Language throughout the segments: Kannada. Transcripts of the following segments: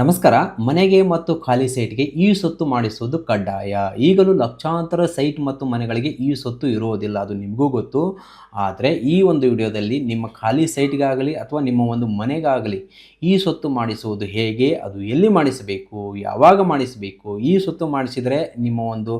ನಮಸ್ಕಾರ. ಮನೆಗೆ ಮತ್ತು ಖಾಲಿ ಸೈಟ್ಗೆ ಈ ಸೊತ್ತು ಮಾಡಿಸುವುದು ಕಡ್ಡಾಯ. ಈಗಲೂ ಲಕ್ಷಾಂತರ ಸೈಟ್ ಮತ್ತು ಮನೆಗಳಿಗೆ ಈ ಸೊತ್ತು ಇರುವುದಿಲ್ಲ ಅದು ನಿಮಗೂ ಗೊತ್ತು. ಆದರೆ ಈ ಒಂದು ವಿಡಿಯೋದಲ್ಲಿ ನಿಮ್ಮ ಖಾಲಿ ಸೈಟ್ಗಾಗಲಿ ಅಥವಾ ನಿಮ್ಮ ಒಂದು ಮನೆಗಾಗಲಿ ಈ ಸೊತ್ತು ಮಾಡಿಸುವುದು ಹೇಗೆ, ಅದು ಎಲ್ಲಿ ಮಾಡಿಸಬೇಕು, ಯಾವಾಗ ಮಾಡಿಸಬೇಕು, ಈ ಸೊತ್ತು ಮಾಡಿಸಿದರೆ ನಿಮ್ಮ ಒಂದು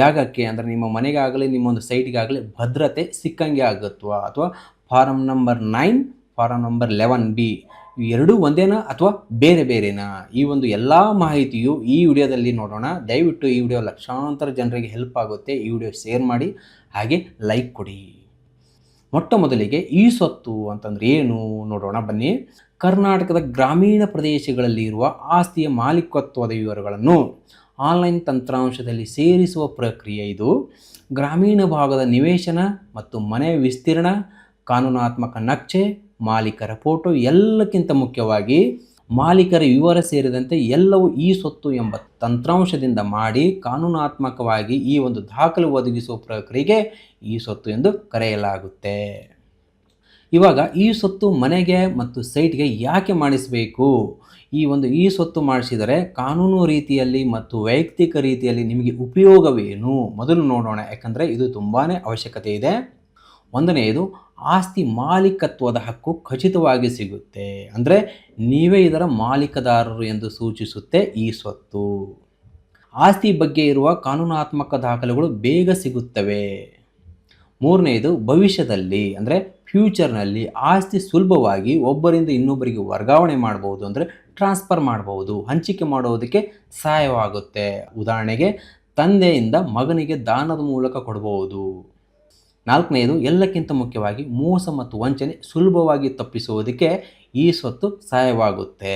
ಜಾಗಕ್ಕೆ ಅಂದರೆ ನಿಮ್ಮ ಮನೆಗಾಗಲಿ, ನಿಮ್ಮ ಒಂದು ಸೈಟ್ಗಾಗಲಿ ಭದ್ರತೆ ಸಿಕ್ಕಂಗೆ ಆಗುತ್ತವಾ ಅಥವಾ form number nine form number eleven B ಎರಡೂ ಒಂದೇನಾ ಅಥವಾ ಬೇರೆ ಬೇರೆನಾ? ಈ ಒಂದು ಎಲ್ಲ ಮಾಹಿತಿಯು ಈ ವಿಡಿಯೋದಲ್ಲಿ ನೋಡೋಣ. ದಯವಿಟ್ಟು ಈ ವಿಡಿಯೋ ಲಕ್ಷಾಂತರ ಜನರಿಗೆ ಹೆಲ್ಪ್ ಆಗುತ್ತೆ. ಈ ವಿಡಿಯೋ ಶೇರ್ ಮಾಡಿ, ಹಾಗೆ ಲೈಕ್ ಕೊಡಿ. ಮೊಟ್ಟ ಮೊದಲಿಗೆ ಈ ಸ್ವತ್ತು ಅಂತಂದ್ರೆ ಏನು ನೋಡೋಣ ಬನ್ನಿ. ಕರ್ನಾಟಕದ ಗ್ರಾಮೀಣ ಪ್ರದೇಶಗಳಲ್ಲಿ ಇರುವ ಆಸ್ತಿಯ ಮಾಲೀಕತ್ವದ ವಿವರಗಳನ್ನು ಆನ್ಲೈನ್ ತಂತ್ರಾಂಶದಲ್ಲಿ ಸೇರಿಸುವ ಪ್ರಕ್ರಿಯೆ ಇದು. ಗ್ರಾಮೀಣ ಭಾಗದ ನಿವೇಶನ ಮತ್ತು ಮನೆ ವಿಸ್ತೀರ್ಣ ಕಾನೂನಾತ್ಮಕ ನಕ್ಷೆ, ಮಾಲೀಕರ ಫೋಟೋ ಎಲ್ಲಕ್ಕಿಂತ ಮುಖ್ಯವಾಗಿ ಮಾಲೀಕರ ವಿವರ ಸೇರಿದಂತೆ ಎಲ್ಲವೂ ಈ ಸೊತ್ತು ಎಂಬ ತಂತ್ರಾಂಶದಿಂದ ಮಾಡಿ ಕಾನೂನಾತ್ಮಕವಾಗಿ ಈ ಒಂದು ದಾಖಲೆ ಒದಗಿಸುವ ಪ್ರಕ್ರಿಯೆಗೆ ಈ ಸೊತ್ತು ಎಂದು ಕರೆಯಲಾಗುತ್ತೆ. ಇವಾಗ ಈ ಸೊತ್ತು ಮನೆಗೆ ಮತ್ತು ಸೈಟ್ಗೆ ಯಾಕೆ ಮಾಡಿಸಬೇಕು? ಈ ಒಂದು ಈ ಸೊತ್ತು ಮಾಡಿಸಿದರೆ ಕಾನೂನು ರೀತಿಯಲ್ಲಿ ಮತ್ತು ವೈಯಕ್ತಿಕ ರೀತಿಯಲ್ಲಿ ನಿಮಗೆ ಉಪಯೋಗವೇನು? ಮೊದಲು ನೋಡೋಣ, ಯಾಕಂದರೆ ಇದು ತುಂಬಾ ಅವಶ್ಯಕತೆ ಇದೆ. ಒಂದನೆಯದು ಆಸ್ತಿ ಮಾಲೀಕತ್ವದ ಹಕ್ಕು ಖಚಿತವಾಗಿ ಸಿಗುತ್ತೆ. ಅಂದರೆ ನೀವೇ ಇದರ ಮಾಲೀಕದಾರರು ಎಂದು ಸೂಚಿಸುತ್ತೆ ಈ ಸ್ವತ್ತು. ಆಸ್ತಿ ಬಗ್ಗೆ ಇರುವ ಕಾನೂನಾತ್ಮಕ ದಾಖಲೆಗಳು ಬೇಗ ಸಿಗುತ್ತವೆ. ಮೂರನೆಯದು ಭವಿಷ್ಯದಲ್ಲಿ, ಅಂದರೆ ಫ್ಯೂಚರ್ನಲ್ಲಿ ಆಸ್ತಿ ಸುಲಭವಾಗಿ ಒಬ್ಬರಿಂದ ಇನ್ನೊಬ್ಬರಿಗೆ ವರ್ಗಾವಣೆ ಮಾಡ್ಬೋದು, ಅಂದರೆ ಟ್ರಾನ್ಸ್ಫರ್ ಮಾಡಬಹುದು ಹಂಚಿಕೆ ಮಾಡೋದಕ್ಕೆ ಸಹಾಯವಾಗುತ್ತೆ. ಉದಾಹರಣೆಗೆ, ತಂದೆಯಿಂದ ಮಗನಿಗೆ ದಾನದ ಮೂಲಕ ಕೊಡಬಹುದು ನಾಲ್ಕನೆಯದು, ಎಲ್ಲಕ್ಕಿಂತ ಮುಖ್ಯವಾಗಿ ಮೋಸ ಮತ್ತು ವಂಚನೆ ಸುಲಭವಾಗಿ ತಪ್ಪಿಸುವುದಕ್ಕೆ ಈ ಸ್ವತ್ತು ಸಹಾಯವಾಗುತ್ತೆ.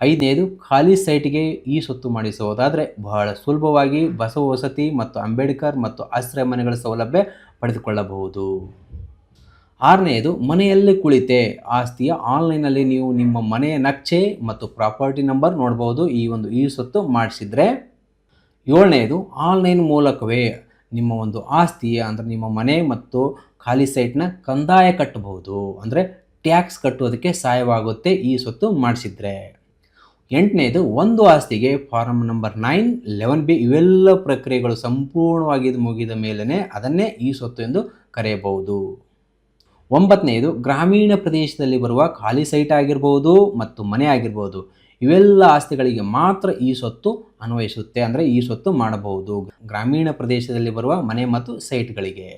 ಐದನೇದು ಖಾಲಿ ಸೈಟ್ಗೆ ಈ ಸ್ವತ್ತು ಮಾಡಿಸುವುದಾದರೆ ಬಹಳ ಸುಲಭವಾಗಿ ಬಸವ ವಸತಿ ಮತ್ತು ಅಂಬೇಡ್ಕರ್ ಮತ್ತು ಆಶ್ರಯ ಮನೆಗಳ ಸೌಲಭ್ಯ ಪಡೆದುಕೊಳ್ಳಬಹುದು. ಆರನೆಯದು, ಮನೆಯಲ್ಲೇ ಕುಳಿತೆ ಆಸ್ತಿಯ ಆನ್ಲೈನಲ್ಲಿ ನೀವು ನಿಮ್ಮ ಮನೆಯ ನಕ್ಷೆ ಮತ್ತು ಪ್ರಾಪರ್ಟಿ ನಂಬರ್ ನೋಡ್ಬೋದು ಈ ಒಂದು ಈ ಸ್ವತ್ತು ಮಾಡಿಸಿದರೆ. ಏಳನೆಯದು, ಆನ್ಲೈನ್ ಮೂಲಕವೇ ನಿಮ್ಮ ಒಂದು ಆಸ್ತಿ ಅಂದರೆ ನಿಮ್ಮ ಮನೆ ಮತ್ತು ಖಾಲಿ ಸೈಟ್ನ ಕಂದಾಯ ಕಟ್ಟಬಹುದು. ಅಂದರೆ ಟ್ಯಾಕ್ಸ್ ಕಟ್ಟುವುದಕ್ಕೆ ಸಹಾಯವಾಗುತ್ತೆ ಈ ಸ್ವತ್ತು ಮಾಡಿಸಿದ್ರೆ. ಎಂಟನೇದು, ಒಂದು ಆಸ್ತಿಗೆ form number nine eleven B ಇವೆಲ್ಲ ಪ್ರಕ್ರಿಯೆಗಳು ಸಂಪೂರ್ಣವಾಗಿ ಮುಗಿದ ಮೇಲೇ ಅದನ್ನೇ ಈ ಸ್ವತ್ತು ಎಂದು ಕರೆಯಬಹುದು. ಒಂಬತ್ತನೇದು ಗ್ರಾಮೀಣ ಪ್ರದೇಶದಲ್ಲಿ ಬರುವ ಖಾಲಿ ಸೈಟ್ ಆಗಿರ್ಬೋದು ಮತ್ತು ಮನೆ ಆಗಿರ್ಬೋದು. ಇವೆಲ್ಲ ಆಸ್ತಿಗಳಿಗೆ ಮಾತ್ರ ಈ ಸ್ವತ್ತು ಅನ್ವಯಿಸುತ್ತೆ ಅಂದರೆ ಈ ಸ್ವತ್ತು ಮಾಡಬಹುದು. ಗ್ರಾಮೀಣ ಪ್ರದೇಶದಲ್ಲಿ ಬರುವ ಮನೆ ಮತ್ತು ಸೈಟ್ಗಳಿಗೆ.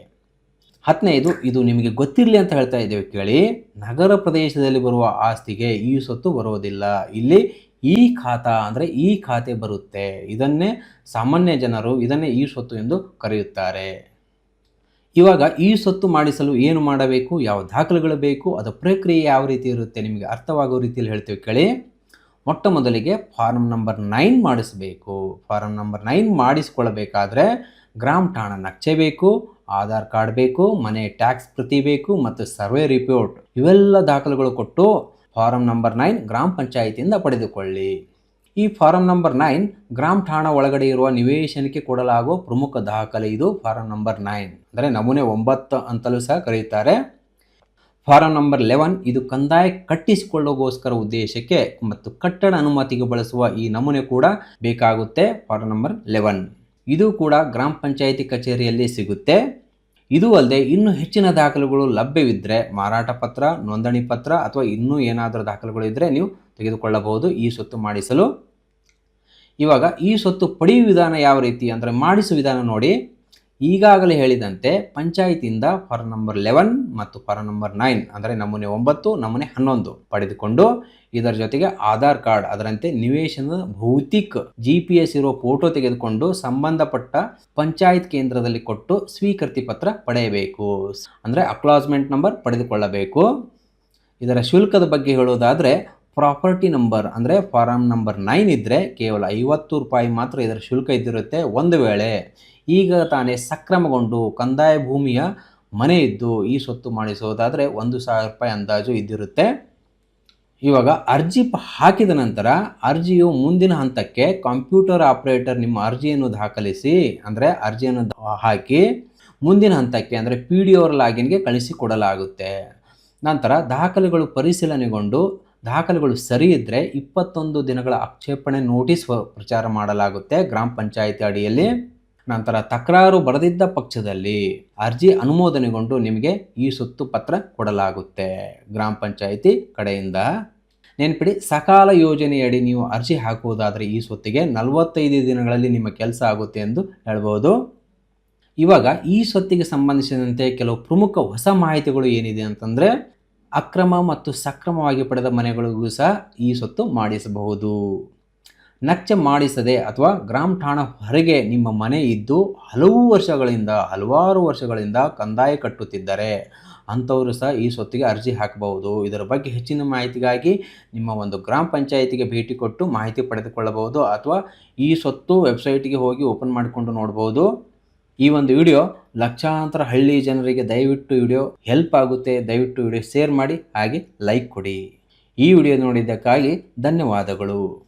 ಹದಿನೈದು ಇದು ನಿಮಗೆ ಗೊತ್ತಿರಲಿ ಅಂತ ಹೇಳ್ತಾ ಇದ್ದೇವೆ ಕೇಳಿ. ನಗರ ಪ್ರದೇಶದಲ್ಲಿ ಬರುವ ಆಸ್ತಿಗೆ ಈ ಸ್ವತ್ತು ಬರೋದಿಲ್ಲ. ಇಲ್ಲಿ ಈ ಖಾತಾ ಅಂದರೆ ಈ ಖಾತೆ ಬರುತ್ತೆ. ಇದನ್ನೇ ಸಾಮಾನ್ಯ ಜನರು ಇದನ್ನೇ ಈ ಸ್ವತ್ತು ಎಂದು ಕರೆಯುತ್ತಾರೆ. ಇವಾಗ ಈ ಸ್ವತ್ತು ಮಾಡಿಸಲು ಏನು ಮಾಡಬೇಕು? ಯಾವ ದಾಖಲೆಗಳು ಬೇಕು? ಅದರ ಪ್ರಕ್ರಿಯೆ ಯಾವ ರೀತಿ ಇರುತ್ತೆ? ನಿಮಗೆ ಅರ್ಥವಾಗೋ ರೀತಿಯಲ್ಲಿ ಹೇಳ್ತೇವೆ ಕೇಳಿ. ಮೊಟ್ಟ ಮೊದಲಿಗೆ ಫಾರಮ್ ನಂಬರ್ ನೈನ್ ಮಾಡಿಸಬೇಕು. ಫಾರ್ಮ್ ನಂಬರ್ ನೈನ್ ಮಾಡಿಸ್ಕೊಳ್ಬೇಕಾದ್ರೆ ಗ್ರಾಮ್ ಠಾಣ ನಕ್ಷೆ ಬೇಕು, ಆಧಾರ್ ಕಾರ್ಡ್ ಬೇಕು, ಮನೆ ಟ್ಯಾಕ್ಸ್ ಪ್ರತಿ ಬೇಕು ಮತ್ತು ಸರ್ವೆ ರಿಪೋರ್ಟ್ ಇವೆಲ್ಲ ದಾಖಲೆಗಳು ಕೊಟ್ಟು ಫಾರಂ ನಂಬರ್ ನೈನ್ ಗ್ರಾಮ ಪಂಚಾಯಿತಿಯಿಂದ ಪಡೆದುಕೊಳ್ಳಿ. ಈ ಫಾರಂ ನಂಬರ್ ನೈನ್ ಗ್ರಾಮ ಠಾಣ ಒಳಗಡೆ ಇರುವ ನಿವೇಶನಕ್ಕೆ ಕೊಡಲಾಗುವ ಪ್ರಮುಖ ದಾಖಲೆ ಇದು ಫಾರಂ ನಂಬರ್ ನೈನ್. ಅಂದರೆ ನಮೂನೆ ಒಂಬತ್ತು ಅಂತಲೂ ಸಹ ಕರೆಯುತ್ತಾರೆ. ಫಾರಂ ನಂಬರ್ ಲೆವೆನ್, ಇದು ಕಂದಾಯ ಕಟ್ಟಿಸಿಕೊಳ್ಳೋಗೋಸ್ಕರ ಉದ್ದೇಶಕ್ಕೆ ಮತ್ತು ಕಟ್ಟಡ ಅನುಮತಿಗೆ ಬಳಸುವ ಈ ನಮೂನೆ ಕೂಡ ಬೇಕಾಗುತ್ತೆ. Form number eleven. ಇದು ಕೂಡ ಗ್ರಾಮ ಪಂಚಾಯಿತಿ ಕಚೇರಿಯಲ್ಲಿ ಸಿಗುತ್ತೆ. ಇದು ಅಲ್ಲದೆ ಇನ್ನೂ ಹೆಚ್ಚಿನ ದಾಖಲೆಗಳು ಲಭ್ಯವಿದ್ದರೆ ಮಾರಾಟ ಪತ್ರ, ನೋಂದಣಿ ಪತ್ರ ಅಥವಾ ಇನ್ನೂ ಏನಾದರೂ ದಾಖಲೆಗಳು ಇದ್ದರೆ ನೀವು ತೆಗೆದುಕೊಳ್ಳಬಹುದು ಈ ಸ್ವತ್ತು ಮಾಡಿಸಲು. ಇವಾಗ ಈ ಸ್ವತ್ತು ಪಡೆಯುವ ವಿಧಾನ ಯಾವ ರೀತಿ ಅಂದರೆ ಮಾಡಿಸುವ ವಿಧಾನ ನೋಡಿ. ಈಗಾಗಲೇ ಹೇಳಿದಂತೆ ಪಂಚಾಯತಿಯಿಂದ ಫಾರ್ ನಂಬರ್ ಲೆವೆನ್ ಮತ್ತು ಫಾರ್ ನಂಬರ್ ನೈನ್, ಅಂದರೆ ನಮೂನೆ ಒಂಬತ್ತು ನಮೂನೆ ಹನ್ನೊಂದು ಪಡೆದುಕೊಂಡು ಇದರ ಜೊತೆಗೆ ಆಧಾರ್ ಕಾರ್ಡ್, ಅದರಂತೆ ನಿವೇಶನದ ಭೌತಿಕ ಜಿ ಪಿ ಎಸ್ ಇರೋ ಫೋಟೋ ತೆಗೆದುಕೊಂಡು ಸಂಬಂಧಪಟ್ಟ ಪಂಚಾಯತ್ ಕೇಂದ್ರದಲ್ಲಿ ಕೊಟ್ಟು ಸ್ವೀಕೃತಿ ಪತ್ರ ಪಡೆಯಬೇಕು. ಅಂದರೆ ಅಕ್ಲಾಸ್ಮೆಂಟ್ ನಂಬರ್ ಪಡೆದುಕೊಳ್ಳಬೇಕು. ಇದರ ಶುಲ್ಕದ ಬಗ್ಗೆ ಹೇಳೋದಾದರೆ ಪ್ರಾಪರ್ಟಿ ನಂಬರ್ ಅಂದರೆ ಫಾರಮ್ ನಂಬರ್ ನೈನ್ ಇದ್ದರೆ ಕೇವಲ ಐವತ್ತು ರೂಪಾಯಿ ಮಾತ್ರ ಇದರ ಶುಲ್ಕ ಇದ್ದಿರುತ್ತೆ ಒಂದು ವೇಳೆ. ಈಗ ತಾನೇ ಸಕ್ರಮಗೊಂಡು ಕಂದಾಯ ಭೂಮಿಯ ಮನೆ ಇದ್ದು ಈ ಸ್ವತ್ತು ಮಾಡಿಸೋದಾದರೆ ಒಂದು ಸಾವಿರ ರೂಪಾಯಿ ಅಂದಾಜು ಇದ್ದಿರುತ್ತೆ. ಇವಾಗ ಅರ್ಜಿ ಹಾಕಿದ ನಂತರ ಅರ್ಜಿಯು ಮುಂದಿನ ಹಂತಕ್ಕೆ ಕಂಪ್ಯೂಟರ್ ಆಪರೇಟರ್ ನಿಮ್ಮ ಅರ್ಜಿಯನ್ನು ದಾಖಲಿಸಿ ಅಂದರೆ ಅರ್ಜಿಯನ್ನು ಹಾಕಿ ಮುಂದಿನ ಹಂತಕ್ಕೆ ಅಂದರೆ ಪಿ ಡಿ ಓರ್ ಲಾಗಿನ್ಗೆ ಕಳಿಸಿಕೊಡಲಾಗುತ್ತೆ ನಂತರ ದಾಖಲೆಗಳು ಪರಿಶೀಲನೆಗೊಂಡು ದಾಖಲೆಗಳು ಸರಿ ಇದ್ದರೆ ಇಪ್ಪತ್ತೊಂದು ದಿನಗಳ ಆಕ್ಷೇಪಣೆ ನೋಟಿಸ್ ಪ್ರಚಾರ ಮಾಡಲಾಗುತ್ತೆ ಗ್ರಾಮ ಪಂಚಾಯಿತಿ ಅಡಿಯಲ್ಲಿ. ನಂತರ ತಕರಾರು ಬರೆದಿದ್ದ ಪಕ್ಷದಲ್ಲಿ ಅರ್ಜಿ ಅನುಮೋದನೆಗೊಂಡು ನಿಮಗೆ ಈ ಸುತ್ತು ಪತ್ರ ಕೊಡಲಾಗುತ್ತೆ ಗ್ರಾಮ ಪಂಚಾಯಿತಿ ಕಡೆಯಿಂದ. ನೆನ್ಪಿಡಿ, ಸಕಾಲ ಯೋಜನೆಯಡಿ ನೀವು ಅರ್ಜಿ ಹಾಕುವುದಾದರೆ ಈ ಸ್ವತ್ತಿಗೆ ನಲವತ್ತೈದು ದಿನಗಳಲ್ಲಿ ನಿಮ್ಮ ಕೆಲಸ ಆಗುತ್ತೆ ಎಂದು ಹೇಳ್ಬೋದು. ಇವಾಗ ಈ ಸ್ವತ್ತಿಗೆ ಸಂಬಂಧಿಸಿದಂತೆ ಕೆಲವು ಪ್ರಮುಖ ಹೊಸ ಮಾಹಿತಿಗಳು ಏನಿದೆ ಅಂತಂದರೆ ಅಕ್ರಮ ಮತ್ತು ಸಕ್ರಮವಾಗಿ ಪಡೆದ ಮನೆಗಳಿಗೂ ಸಹ ಈ ಸ್ವತ್ತು ಮಾಡಿಸಬಹುದು. ನಕ್ಷೆ ಮಾಡಿಸದೆ ಅಥವಾ ಗ್ರಾಮ ಠಾಣ ಹೊರಗೆ ನಿಮ್ಮ ಮನೆ ಇದ್ದು ಹಲವು ವರ್ಷಗಳಿಂದ, ಹಲವಾರು ವರ್ಷಗಳಿಂದ ಕಂದಾಯ ಕಟ್ಟುತ್ತಿದ್ದರೆ ಅಂಥವರು ಸಹ ಈ ಸ್ವತ್ತಿಗೆ ಅರ್ಜಿ ಹಾಕಬಹುದು. ಇದರ ಬಗ್ಗೆ ಹೆಚ್ಚಿನ ಮಾಹಿತಿಗಾಗಿ ನಿಮ್ಮ ಒಂದು ಗ್ರಾಮ ಪಂಚಾಯಿತಿಗೆ ಭೇಟಿ ಕೊಟ್ಟು ಮಾಹಿತಿ ಪಡೆದುಕೊಳ್ಳಬಹುದು ಅಥವಾ ಈ ಸ್ವತ್ತು ವೆಬ್ಸೈಟಿಗೆ ಹೋಗಿ ಓಪನ್ ಮಾಡಿಕೊಂಡು ನೋಡ್ಬೋದು. ಈ ಒಂದು ವಿಡಿಯೋ ಲಕ್ಷಾಂತರ ಹಳ್ಳಿ ಜನರಿಗೆ ದಯವಿಟ್ಟು ವಿಡಿಯೋ ಹೆಲ್ಪ್ ಆಗುತ್ತೆ. ದಯವಿಟ್ಟು ವಿಡಿಯೋ ಶೇರ್ ಮಾಡಿ, ಹಾಗೆ ಲೈಕ್ ಕೊಡಿ. ಈ ವಿಡಿಯೋ ನೋಡಿದ್ದಕ್ಕಾಗಿ ಧನ್ಯವಾದಗಳು.